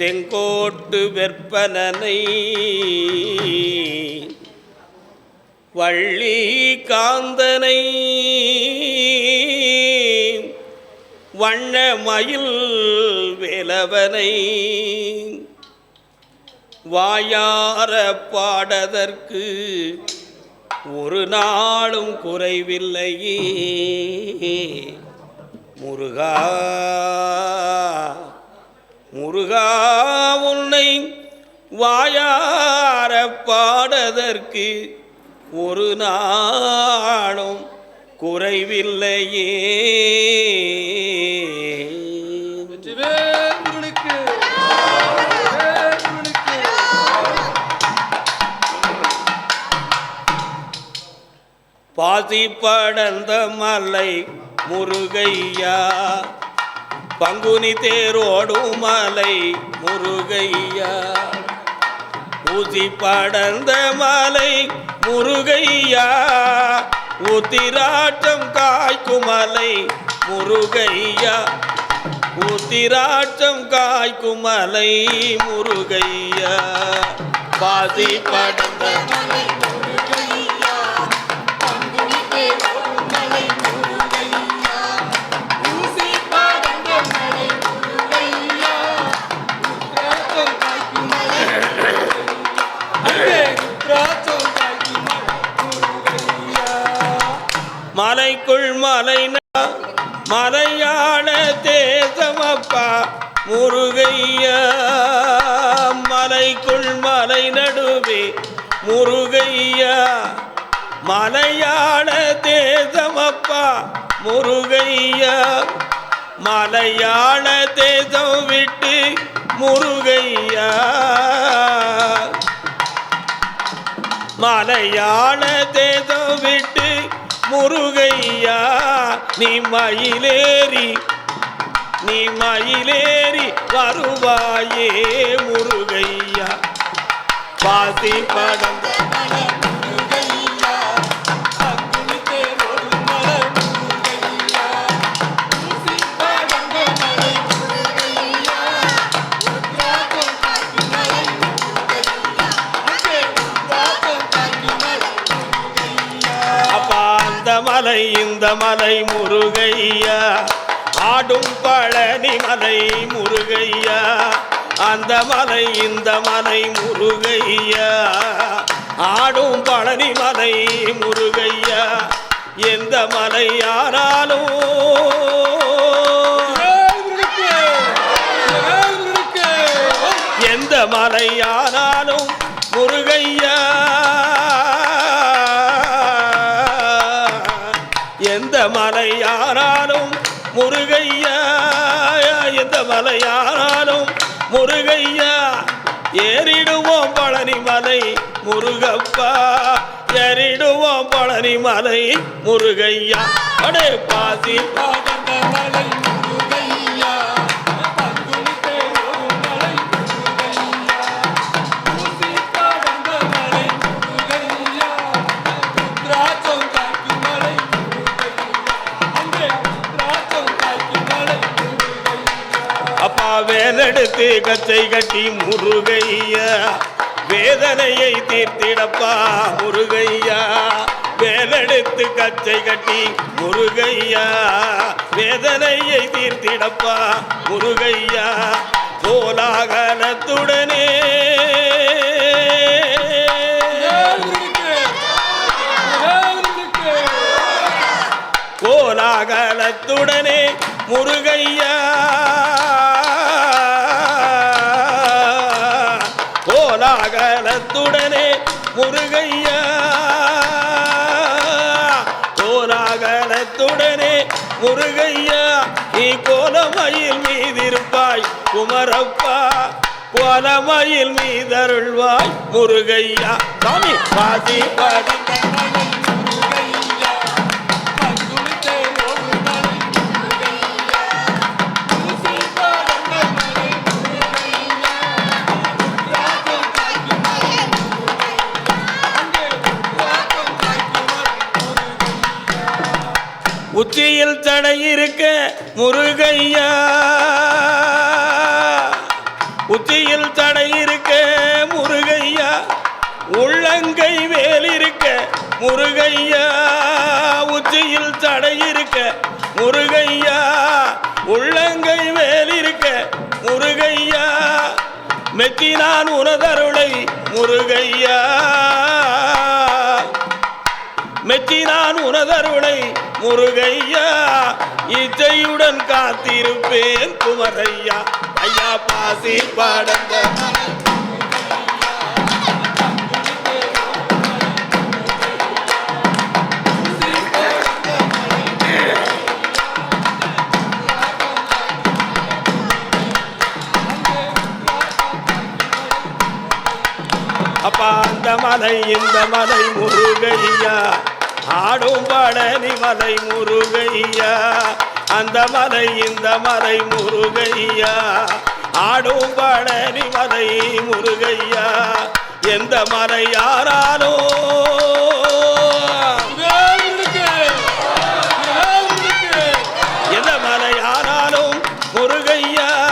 செங்கோட்டு வெற்பனனை வள்ளி காந்தனை வண்ண மயில் வேலவனை வாயார பாடதற்கு ஒரு நாளும் குறைவில்லையே. முருகா முருகா உன்னை வாயார பாடதற்கு ஒரு நாளும் குறைவில்லையே. பாசி படர்ந்த மலை முருகையா பங்குனி தேரோடும் மலை முருகையா. ஊசி படர்ந்த மலை முருகையா. ஊத்திராட்டம் காய்க்கும் மலை முருகையா. ஊத்திராட்டம் காய்க்கும் மலை முருகையா. பாசி படர்ந்த மலை ந- மலையாள தேசமப்பா முருகையா மலைக்குள் மலை நடுவே முருகையா மலையாள தேசமப்பா முருகையா மலையாள தேசம் விட்டு முருகையா. மலையாள தேசம் விட்டு முருகையா. நீ மயிலேறி நீ மயிலேறி வருவாயே முருகையா. பாசி படம். மலை இந்த மலை முருகையா. ஆடும் பழனி மலை முருகையா. அந்த மலை இந்த மலை முருகையா. ஆடும் பழனி மலை முருகையா. எந்த மலை ஆனாலும். எந்த மலையானாலும் முருகையா முருகையா எந்த மலையானாலும் முருகையா ஏறிடுவோம் பழனி மலை முருகப்பா ஏறிடுவோம் பழனி மலை முருகையா. அடே பாசி அப்பா வேலெடுத்து கச்சை கட்டி முருகையா. வேதனையை தீர்த்திடப்பா முருகையா. வேலெடுத்து கச்சை கட்டி முருகையா. வேதனையை தீர்த்திடப்பா முருகையா. கோலாகலத்துடனே. கோலாகலத்துடனே. முருகையா கோலாகலத்துடனே முருகையா. கோலாகலத்துடனே முருகையா. நீ கோலமயில் மீதிருப்பாய் குமரப்பா. கோலமயில் மீதருள்வாய் முருகையா. சாமி பாதி. பாடி உச்சியில் தடை இருக்க முருகையா? உச்சியில் தடை இருக்க முருகையா? உள்ளங்கை வேல் இருக்க முருகையா? உச்சியில் தடை இருக்க முருகையா? உள்ளங்கை வேல் இருக்க முருகையா? மெத்தினான் உனதருளை முருகையா? மெச்சினான் உனதருளை முருகையா இச்சையுடன் காத்திருப்பேன் குமரையா. ஐயா பாசி பாடந்த அப்பா அந்த மலை இந்த மலை முருகையா. ஆடும் பழனி மலை முருகையா. அந்த மலை இந்த மலை முருகையா. ஆடும் பழனி மலை முருகையா. எந்த மலை யாராலோ எந்த மலை யாராலும் முருகையா.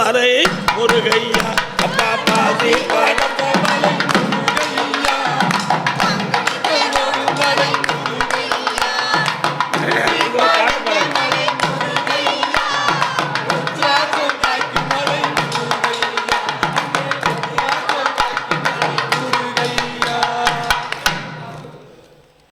ஏறிடுவோம் முருகையா. அப்பா பாதி பாடி